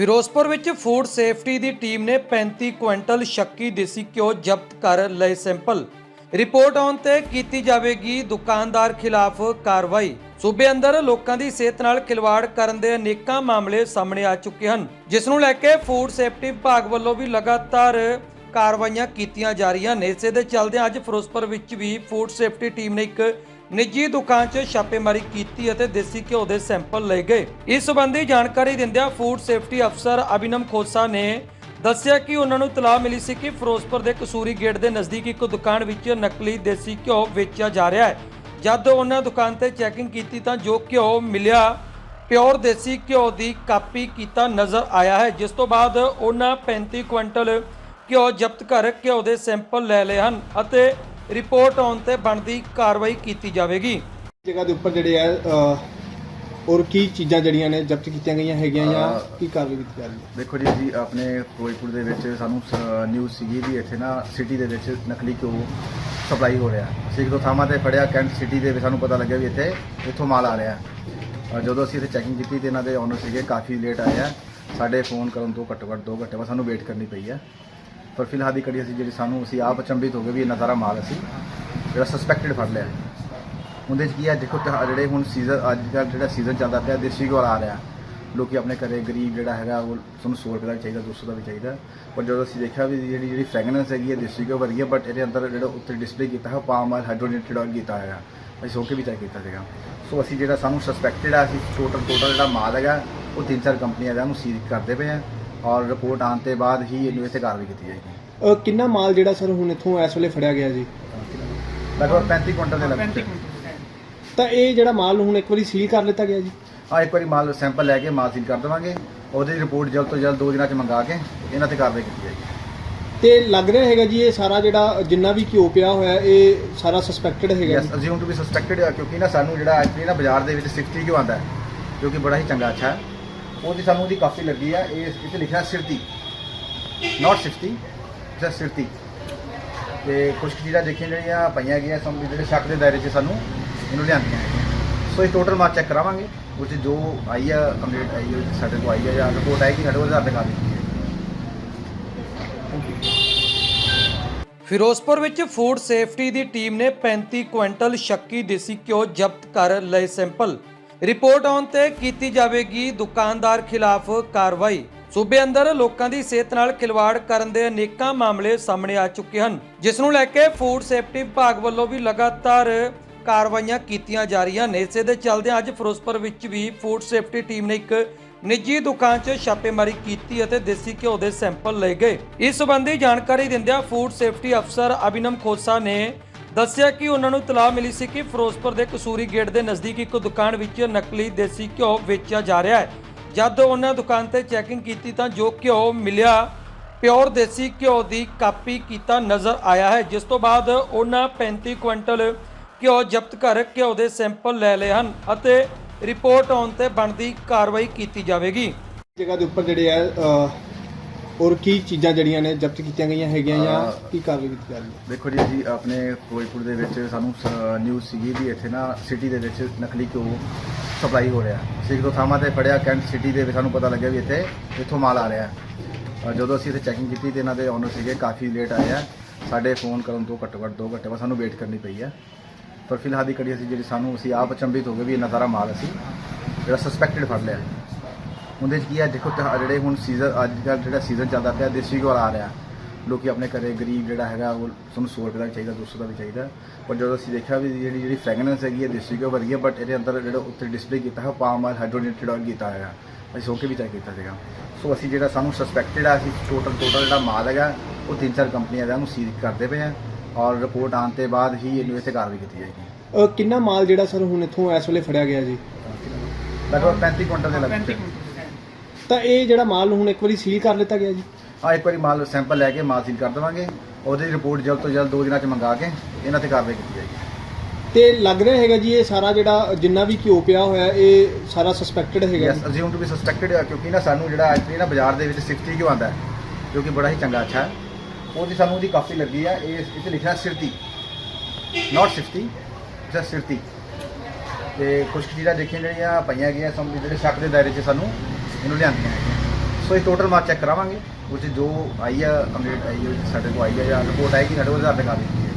ਫਿਰੋਜ਼ਪੁਰ ਵਿੱਚ food safety ਦੀ team ਨੇ 35 quintal ਸ਼ੱਕੀ ਦੇਸੀ ਘਿਓ ਜ਼ਬਤ ਕਰ ਲਏ ਸੈਂਪਲ। ਰਿਪੋਰਟ ਆਉਣ ਤੇ ਕੀਤੀ ਜਾਵੇਗੀ ਦੁਕਾਨਦਾਰ ਖਿਲਾਫ ਕਾਰਵਾਈ। ਸੂਬੇ ਅੰਦਰ ਲੋਕਾਂ ਦੀ ਸਿਹਤ ਨਾਲ ਖਿਲਵਾੜ ਕਰਨ ਦੇ ਅਨੇਕਾਂ ਮਾਮਲੇ ਸਾਹਮਣੇ ਆ ਚੁੱਕੇ ਹਨ, ਜਿਸ ਨੂੰ ਲੈ ਕੇ ਫੂਡ ਸੇਫਟੀ ਵਿਭਾਗ ਵੱਲੋਂ ਵੀ ਲਗਾਤਾਰ ਕਾਰਵਾਈਆਂ ਕੀਤੀਆਂ ਜਾ ਰਹੀਆਂ ਨੇ। ਇਸੇ ਦੇ ਚੱਲਦਿਆਂ ਅੱਜ ਫਿਰੋਜ਼ਪੁਰ ਵਿੱਚ ਵੀ ਫੂਡ ਸੇਫਟੀ ਟੀਮ ਨੇ ਇੱਕ ਨਿੱਜੀ ਦੁਕਾਨ 'ਚ ਛਾਪੇਮਾਰੀ ਕੀਤੀ ਅਤੇ ਦੇਸੀ ਘਿਓ ਦੇ ਸੈਂਪਲ ਲਏ ਗਏ। ਇਸ ਸੰਬੰਧੀ ਜਾਣਕਾਰੀ ਦਿੰਦਿਆਂ ਫੂਡ ਸੇਫਟੀ ਅਫਸਰ ਅਭਿਨਮ ਖੋਸਾ ਨੇ ਦੱਸਿਆ ਕਿ ਉਹਨਾਂ ਨੂੰ ਤਲਾਹ ਮਿਲੀ ਸੀ ਕਿ ਫਿਰੋਜ਼ਪੁਰ ਦੇ ਕਸੂਰੀ ਗੇਟ ਦੇ ਨਜ਼ਦੀਕ ਇੱਕ ਦੁਕਾਨ ਵਿੱਚ ਨਕਲੀ ਦੇਸੀ ਘਿਓ ਵੇਚਿਆ ਜਾ ਰਿਹਾ ਹੈ। ਜਦ ਉਹਨਾਂ ਦੁਕਾਨ ਤੇ ਚੈਕਿੰਗ ਕੀਤੀ ਤਾਂ ਜੋ ਘਿਓ ਮਿਲਿਆ, ਪਿਓਰ ਦੇਸੀ ਘਿਓ ਦੀ ਕਾਪੀ ਕੀਤਾ ਨਜ਼ਰ ਆਇਆ ਹੈ, ਜਿਸ ਤੋਂ ਬਾਅਦ ਉਹਨਾਂ 35 ਕੁਇੰਟਲ ਘਿਓ ਜ਼ਬਤ ਕਰ ਘਿਓ ਦੇ ਸੈਂਪਲ ਲੈ ਲਏ ਹਨ ਅਤੇ ਰਿਪੋਰਟ ਆਉਣ ਤੇ ਬਣਦੀ ਕਾਰਵਾਈ ਕੀਤੀ ਜਾਵੇਗੀ। ਜਗ੍ਹਾ ਦੇ ਉੱਪਰ ਜਿਹੜੇ ਆ ਔਰ ਕੀ ਚੀਜ਼ਾਂ ਜਿਹੜੀਆਂ ਨੇ ਜ਼ਬਤ ਕੀਤੀਆਂ ਗਈਆਂ ਹੈਗੀਆਂ ਜਾਂ ਕੀ ਕਾਰਵਾਈ ਕੀਤੀ ਜਾ ਰਹੀ ਹੈ? ਦੇਖੋ ਜੀ ਜੀ ਆਪਣੇ ਫਿਰੋਜ਼ਪੁਰ ਦੇ ਵਿੱਚ ਸਾਨੂੰ ਨਿਊਜ਼ ਸੀਗੀ ਵੀ ਇੱਥੇ ਨਾ ਸਿਟੀ ਦੇ ਵਿੱਚ ਨਕਲੀ ਘਿਓ ਸਪਲਾਈ ਹੋ ਰਿਹਾ। ਅਸੀਂ ਇੱਕ ਦੋ ਥਾਵਾਂ ਤੇ ਫੜਿਆ ਕੈਂਟ ਸਿਟੀ ਦੇ ਵਿੱਚ ਸਾਨੂੰ ਪਤਾ ਲੱਗਿਆ ਵੀ ਇੱਥੇ ਇੱਥੋਂ ਮਾਲ ਆ ਰਿਹਾ। ਜਦੋਂ ਅਸੀਂ ਇੱਥੇ ਚੈਕਿੰਗ ਕੀਤੀ ਤੇ ਇਹਨਾਂ ਦੇ ਓਨਰ ਸੀਗੇ ਕਾਫੀ ਲੇਟ ਆਏ ਆ। ਸਾਡੇ ਫੋਨ ਕਰਨ ਤੋਂ ਘੱਟੋ ਘੱਟ 2 ਘੰਟੇ ਬਾਅਦ ਸਾਨੂੰ ਵੇਟ ਕਰਨੀ ਪਈ ਆ। ਪਰ ਫਿਲਹਾਲ ਦੀ ਕੜੀ ਅਸੀਂ ਜਿਹੜੀ ਸਾਨੂੰ, ਅਸੀਂ ਆਪ ਅਚੰਭਿਤ ਹੋ ਗਏ ਵੀ ਇੰਨਾ ਸਾਰਾ ਮਾਲ ਅਸੀਂ ਜਿਹੜਾ ਸਸਪੈਕਟਡ ਫੜ ਲਿਆ। ਉਹਦੇ 'ਚ ਕੀ ਹੈ, ਦੇਖੋ ਤਿਉਹਾਰ ਜਿਹੜੇ ਹੁਣ ਸੀਜ਼ਨ ਅੱਜ ਕੱਲ੍ਹ ਜਿਹੜਾ ਸੀਜ਼ਨ ਚੱਲਦਾ ਪਿਆ, ਦੇਸੀ ਘਿਓ ਆ ਰਿਹਾ। ਲੋਕੀ ਆਪਣੇ ਘਰੇ ਗਰੀਬ ਜਿਹੜਾ ਹੈਗਾ, ਉਹ ਤੁਹਾਨੂੰ 100 ਰੁਪਏ ਦਾ ਵੀ ਚਾਹੀਦਾ 200 ਦਾ ਵੀ ਚਾਹੀਦਾ। ਪਰ ਜਦੋਂ ਅਸੀਂ ਦੇਖਿਆ ਵੀ ਜਿਹੜੀ ਜਿਹੜੀ ਫ੍ਰੈਗਨੈਂਸ ਹੈਗੀ ਹੈ, ਦੇਸੀ ਘਿਓ ਵਰਗੀ ਹੈ ਬਟ ਇਹਦੇ ਅੰਦਰ ਜਿਹੜਾ ਉੱਤੇ ਡਿਸਪਲੇ ਕੀਤਾ ਹੈ ਪਾਮ ਆਇਲ ਹਾਈਡਰੋਜਨੇਟਡ ਆਇਲ ਕੀਤਾ ਹੈਗਾ ਅਸੀਂ ਸੋ ਕੇ ਵੀ ਚੈੱਕ ਕੀਤਾ ਸੀਗਾ। ਸੋ ਅਸੀਂ ਜਿਹੜਾ ਸਾਨੂੰ ਸਸਪੈਕਟਡ ਆ, ਅਸੀਂ ਟੋਟਲ ਟੋਟਲ ਜਿਹੜਾ ਮਾਲ ਹੈਗਾ, ਉਹ ਤਿੰਨ ਚਾਰ ਕੰਪਨੀਆਂ ਦਾ ਉਹਨੂੰ ਸੀਜ਼ ਕਰਦੇ ਪਏ ਆ। ਔਰ ਰਿਪੋਰਟ ਆਉਣ ਤੇ ਬਾਅਦ ਹੀ ਇਹਨੂੰ ਇੱਥੇ ਕਾਰਵਾਈ ਕੀਤੀ ਜਾਏਗੀ। ਅ, ਕਿੰਨਾ ਮਾਲ ਜਿਹੜਾ ਸਰ ਹੁਣ ਇੱਥੋਂ ਇਸ ਵੇਲੇ ਫੜਿਆ ਗਿਆ ਜੀ? ਲਗਭਗ 35 ਕੁਇੰਟਲ ਦੇ ਲਗਭਗ ਤਾਂ ਇਹ ਜਿਹੜਾ ਮਾਲ ਹੁਣ ਇੱਕ ਵਾਰੀ ਸੀਲ ਕਰ ਲਿੱਤਾ ਗਿਆ ਜੀ? ਹਾਂ ਇੱਕ ਵਾਰੀ ਮਾਲ ਸੈਂਪਲ ਲੈ ਕੇ ਮਾਲ ਸੀਲ ਕਰ ਦੇਵਾਂਗੇ। ਉਹਦੀ ਰਿਪੋਰਟ ਜਲਦ ਤੋਂ ਜਲਦ ਦੋ ਦਿਨਾਂ ਚ ਮੰਗਾ ਕੇ ਇਹਨਾਂ ਤੇ ਕਾਰਵਾਈ ਕੀਤੀ ਜਾਏਗੀ। ਤੇ ਲੱਗ ਰਿਹਾ ਹੈਗਾ ਜੀ ਇਹ ਸਾਰਾ ਜਿਹੜਾ ਜਿੰਨਾ ਵੀ ਘਿਓ ਪਿਆ ਹੋਇਆ ਇਹ ਸਾਰਾ ਸਸਪੈਕਟਡ ਹੈਗਾ ਯੈਸ ਜੀ? ਅਸਿਊਮ ਟੂ ਬੀ ਸਸਪੈਕਟਡ ਕਿਉਂਕਿ ਨਾ ਸਾਨੂੰ ਜਿਹੜਾ ਐਕਚੁਅਲੀ ਨਾ ਬਾਜ਼ਾਰ ਦੇ ਵਿੱਚ 60 ਕਿਉਂ ਆਉਂਦਾ ਹੈ ਜੋ ਕਿ ਬੜਾ ਹੀ ਚੰਗਾ ਅੱਛਾ ਹੈ। ਉਹਦੀ ਸਾਨੂੰ ਉਹਦੀ ਕਾਫੀ ਲੱਗੀ ਆ, ਇਹ ਇੱਥੇ ਲਿਖਿਆ ਸਿਰਤੀ। ਨਾਟ 60 ਜਸਟ ਸਿਰਤੀ। ਤੇ ਕੁਝ ਚੀਜ਼ਾਂ ਦੇਖੀਆਂ ਜਿਹੜੀਆਂ ਪਈਆਂ ਗਈਆਂ, ਸਮ, ਜਿਹੜੇ ਸ਼ੱਕ ਦੇ ਦਾਇਰੇ 'ਚ ਸਾਨੂੰ ਇਹਨੂੰ ਲਿਆਂਦੀਆਂ ਹੈਗੀਆਂ। ਸੋ ਇਹ ਟੋਟਲ ਮਾਰ ਚੈੱਕ ਕਰਾਵਾਂਗੇ ਉਹ 'ਚ ਜੋ ਆਈ ਆ ਕੰਪਲੀਟ ਆਈ ਹੈ ਸਾਡੇ ਕੋਲ ਆਈ ਆ, ਜਾਂ ਰਿਪੋਰਟ ਆਏਗੀ, ਸਾਡੇ ਕੋਲ ਆਧਾਰ ਤੇ ਫਿਰੋਜ਼ਪੁਰ ਵਿੱਚ ਫੂਡ ਸੇਫਟੀ ਦੀ ਟੀਮ ਨੇ 35 ਕੁਇੰਟਲ ਸ਼ੱਕੀ ਦੇਸੀ ਘਿਓ ਜ਼ਬਤ ਕਰ ਲਏ ਸੈਂਪਲ। ਰਿਪੋਰਟ ਆਉਣ ਤੇ ਕੀਤੀ ਜਾਵੇਗੀ ਦੁਕਾਨਦਾਰ ਖਿਲਾਫ ਕਾਰਵਾਈ। ਸੂਬੇ ਅੰਦਰ ਲੋਕਾਂ ਦੀ ਸਿਹਤ ਨਾਲ ਖਿਲਵਾੜ ਕਰਨ ਦੇ ਅਨੇਕਾਂ ਮਾਮਲੇ ਸਾਹਮਣੇ ਆ ਚੁੱਕੇ ਹਨ, ਜਿਸ ਨੂੰ ਲੈ ਕੇ ਫੂਡ ਸੇਫਟੀ ਵਿਭਾਗ ਵੱਲੋਂ ਵੀ ਲਗਾਤਾਰ ਕਾਰਵਾਈਆਂ ਕੀਤੀਆਂ ਜਾ ਰਹੀਆਂ ਨੇ। ਇਸੇ ਦੇ ਚੱਲਦਿਆਂ ਅੱਜ ਫਿਰੋਜ਼ਪੁਰ ਵਿੱਚ ਵੀ ਫੂਡ ਸੇਫਟੀ ਟੀਮ ਨੇ ਇੱਕ ਨਿੱਜੀ ਦੁਕਾਨ 'ਚ ਛਾਪੇਮਾਰੀ ਕੀਤੀ ਅਤੇ ਦੇਸੀ ਘਿਓ ਦੇ ਸੈਂਪਲ ਲਏ ਗਏ। ਇਸ ਸੰਬੰਧੀ ਜਾਣਕਾਰੀ ਦਿੰਦਿਆਂ ਫੂਡ ਸੇਫਟੀ ਅਫਸਰ ਅਭਿਨਮ ਖੋਸਾ ਨੇ ਦੱਸਿਆ ਕਿ ਉਹਨਾਂ ਨੂੰ ਤਲਾਹ ਮਿਲੀ ਸੀ ਕਿ ਫਿਰੋਜ਼ਪੁਰ ਦੇ ਕਸੂਰੀ ਗੇਟ ਦੇ ਨਜ਼ਦੀਕ ਇੱਕ ਦੁਕਾਨ ਵਿੱਚ ਨਕਲੀ ਦੇਸੀ ਘਿਓ ਵੇਚਿਆ ਜਾ ਰਿਹਾ ਹੈ। ਜਦ ਉਹਨਾਂ ਦੁਕਾਨ ਤੇ ਚੈਕਿੰਗ ਕੀਤੀ ਤਾਂ ਜੋ ਘਿਓ ਮਿਲਿਆ, ਪਿਓਰ ਦੇਸੀ ਘਿਓ ਦੀ ਕਾਪੀ ਕੀਤਾ ਨਜ਼ਰ ਆਇਆ ਹੈ, ਜਿਸ ਤੋਂ ਬਾਅਦ ਉਹਨਾਂ 35 ਕੁਇੰਟਲ ਘਿਓ ਜ਼ਬਤ ਕਰ ਘਿਓ ਦੇ ਸੈਂਪਲ ਲੈ ਲਏ ਹਨ ਅਤੇ ਰਿਪੋਰਟ ਆਉਣ ਤੇ ਬਣਦੀ ਕਾਰਵਾਈ ਕੀਤੀ ਜਾਵੇਗੀ। ਜਗ੍ਹਾ ਦੇ ਉੱਪਰ ਜਿਹੜੇ ਆ ਔਰ ਕੀ ਚੀਜ਼ਾਂ ਜਿਹੜੀਆਂ ਨੇ ਜ਼ਬਤ ਕੀਤੀਆਂ ਗਈਆਂ ਹੈਗੀਆਂ ਜਾਂ ਕੀ ਕਾਰਵਾਈ ਕੀਤੀ ਜਾ ਰਹੀ ਹੈ? ਦੇਖੋ ਜੀ ਜੀ ਆਪਣੇ ਫਿਰੋਜ਼ਪੁਰ ਦੇ ਵਿੱਚ ਸਾਨੂੰ ਨਿਊਜ਼ ਸੀਗੀ ਵੀ ਇੱਥੇ ਨਾ ਸਿਟੀ ਦੇ ਵਿੱਚ ਨਕਲੀ ਘਿਓ ਸਪਲਾਈ ਹੋ ਰਿਹਾ। ਅਸੀਂ ਇੱਕ ਦੋ ਥਾਵਾਂ ਤੇ ਫੜਿਆ ਕੈਂਟ ਸਿਟੀ ਦੇ ਵਿੱਚ ਸਾਨੂੰ ਪਤਾ ਲੱਗਿਆ ਵੀ ਇੱਥੇ ਇੱਥੋਂ ਮਾਲ ਆ ਰਿਹਾ। ਜਦੋਂ ਅਸੀਂ ਇੱਥੇ ਚੈਕਿੰਗ ਕੀਤੀ ਤੇ ਇਹਨਾਂ ਦੇ ਓਨਰ ਸੀਗੇ ਕਾਫੀ ਲੇਟ ਆਏ ਆ। ਸਾਡੇ ਫੋਨ ਕਰਨ ਤੋਂ ਘੱਟੋ ਘੱਟ 2 ਘੰਟੇ ਬਾਅਦ ਸਾਨੂੰ ਵੇਟ ਕਰਨੀ ਪਈ ਆ। ਪਰ ਫਿਲਹਾਲ ਦੀ ਕੜੀ ਅਸੀਂ ਜਿਹੜੀ ਸਾਨੂੰ ਅਸੀਂ ਆਪ ਅਚੰਭਿਤ ਹੋ ਗਏ ਵੀ ਇਹ ਨਜ਼ਾਰਾ ਮਾਲ ਅਸੀਂ ਜਿਹੜਾ ਸਸਪੈਕਟਡ ਫੜ ਲਿਆ। ਉਹਦੇ 'ਚ ਕੀ ਹੈ ਦੇਖੋ ਤਿਉਹਾਰ ਜਿਹੜੇ ਹੁਣ ਸੀਜ਼ਨ ਅੱਜ ਕੱਲ੍ਹ ਜਿਹੜਾ ਸੀਜ਼ਨ ਚੱਲਦਾ ਪਿਆ ਦੇਸੀ ਘਿਓ ਆ ਰਿਹਾ। ਲੋਕੀ ਆਪਣੇ ਘਰੇ ਗਰੀਬ ਜਿਹੜਾ ਹੈਗਾ ਉਹ ਤੁਹਾਨੂੰ 100 ਰੁਪਏ ਦਾ ਵੀ ਚਾਹੀਦਾ 200 ਦਾ ਵੀ ਚਾਹੀਦਾ। ਪਰ ਜਦੋਂ ਅਸੀਂ ਦੇਖਿਆ ਵੀ ਜਿਹੜੀ ਜਿਹੜੀ ਫ੍ਰੈਗਨੈਂਸ ਹੈਗੀ ਹੈ ਦੇਸੀ ਘਿਓ ਵਰਗੀ ਹੈ ਬਟ ਇਹਦੇ ਅੰਦਰ ਜਿਹੜਾ ਉੱਤੇ ਡਿਸਪਲੇ ਕੀਤਾ ਹੈ ਪਾਮ ਆਇਲ ਹਾਈਡਰੋਜਨੇਟਡ ਆਇਲ ਕੀਤਾ ਹੈਗਾ ਅਸੀਂ ਸੋ ਕੇ ਵੀ ਚੈੱਕ ਕੀਤਾ ਸੀਗਾ। ਸੋ ਅਸੀਂ ਜਿਹੜਾ ਸਾਨੂੰ ਸਸਪੈਕਟਡ ਆ ਅਸੀਂ ਟੋਟਲ ਟੋਟਲ ਜਿਹੜਾ ਮਾਲ ਹੈਗਾ ਉਹ ਤਿੰਨ ਚਾਰ ਕੰਪਨੀਆਂ ਦਾ ਉਹਨੂੰ ਸੀਜ਼ ਕਰਦੇ ਪਏ ਆ। ਔਰ ਰਿਪੋਰਟ ਆਉਣ ਤੇ ਬਾਅਦ ਹੀ ਇਹਨੂੰ ਇੱਥੇ ਕਾਰਵਾਈ ਕੀਤੀ ਜਾਏਗੀ। ਕਿੰਨਾ ਮਾਲ ਜਿਹੜਾ ਸਰ ਹੁਣ ਇੱਥੋਂ ਇਸ ਵੇਲੇ ਫੜਿਆ ਗਿਆ ਜੀ? ਲਗਭਗ 35 ਕੁਇੰਟਲ ਦੇ ਲਗਭਗ ਤਾਂ ਇਹ ਜਿਹੜਾ ਮਾਲ ਹੁਣ ਇੱਕ ਵਾਰੀ ਸੀਲ ਕਰ ਲਿੱਤਾ ਗਿਆ ਜੀ। ਹਾਂ ਇੱਕ ਵਾਰੀ ਮਾਲ ਸੈਂਪਲ ਲੈ ਕੇ ਮਾਲ ਸੀਲ ਕਰ ਦੇਵਾਂਗੇ। ਉਹਦੀ ਰਿਪੋਰਟ ਜਲਦ ਤੋਂ ਜਲਦ ਦੋ ਦਿਨਾਂ ਚ ਮੰਗਾ ਕੇ ਇਹਨਾਂ ਤੇ ਕਾਰਵਾਈ ਕੀਤੀ ਜਾਏਗੀ। ਤੇ ਲੱਗ ਰਿਹਾ ਹੈਗਾ ਜੀ ਇਹ ਸਾਰਾ ਜਿਹੜਾ ਜਿੰਨਾ ਵੀ ਘਿਓ ਪਿਆ ਹੋਇਆ ਇਹ ਸਾਰਾ ਸਸਪੈਕਟਡ ਹੈਗਾ yes assume to be suspected ਕਿਉਂਕਿ ਨਾ ਸਾਨੂੰ ਜਿਹੜਾ ਐਕਚੁਅਲੀ ਨਾ ਬਾਜ਼ਾਰ ਦੇ ਵਿੱਚ 60 ਕਿਉਂ ਆਉਂਦਾ ਹੈ ਜੋ ਕਿ ਬੜਾ ਹੀ ਚੰਗਾ ਅੱਛਾ ਹੈ। ਉਹਦੀ ਸਾਨੂੰ ਉਹਦੀ ਕਾਫੀ ਲੱਗੀ ਆ ਇਹ ਇੱਥੇ ਲਿਖਿਆ ਸਿਰਤੀ। ਨਾਟ 60 ਜਸਟ ਸਿਰਤੀ। ਤੇ ਕੁਝ ਕੁ ਚੀਜ਼ਾਂ ਦੇਖੀਆਂ ਜਿਹੜੀਆਂ ਪਈਆਂ ਗਈਆਂ ਸਮ ਜਿਹੜੇ ਸ਼ੱਕ ਦੇ ਦਾਇਰੇ 'ਚ ਸਾਨੂੰ ਇਹਨੂੰ ਲਿਆਂਦੀਆਂ ਹੈਗੀਆਂ। ਸੋ ਇਹ ਟੋਟਲ ਮਾਰ ਚੈੱਕ ਕਰਾਵਾਂਗੇ। ਉਹ 'ਚ ਜੋ ਆਈ ਆ ਅਪਡੇਟ ਆਈ ਹੈ ਸਾਡੇ ਕੋਲ ਆਈ ਆ ਜਾਂ ਰਿਪੋਰਟ ਆਏਗੀ, ਸਾਡੇ ਕੋਲ ਆਧਾਰ ਦਿਖਾ ਦਿੱਤੀ ਹੈ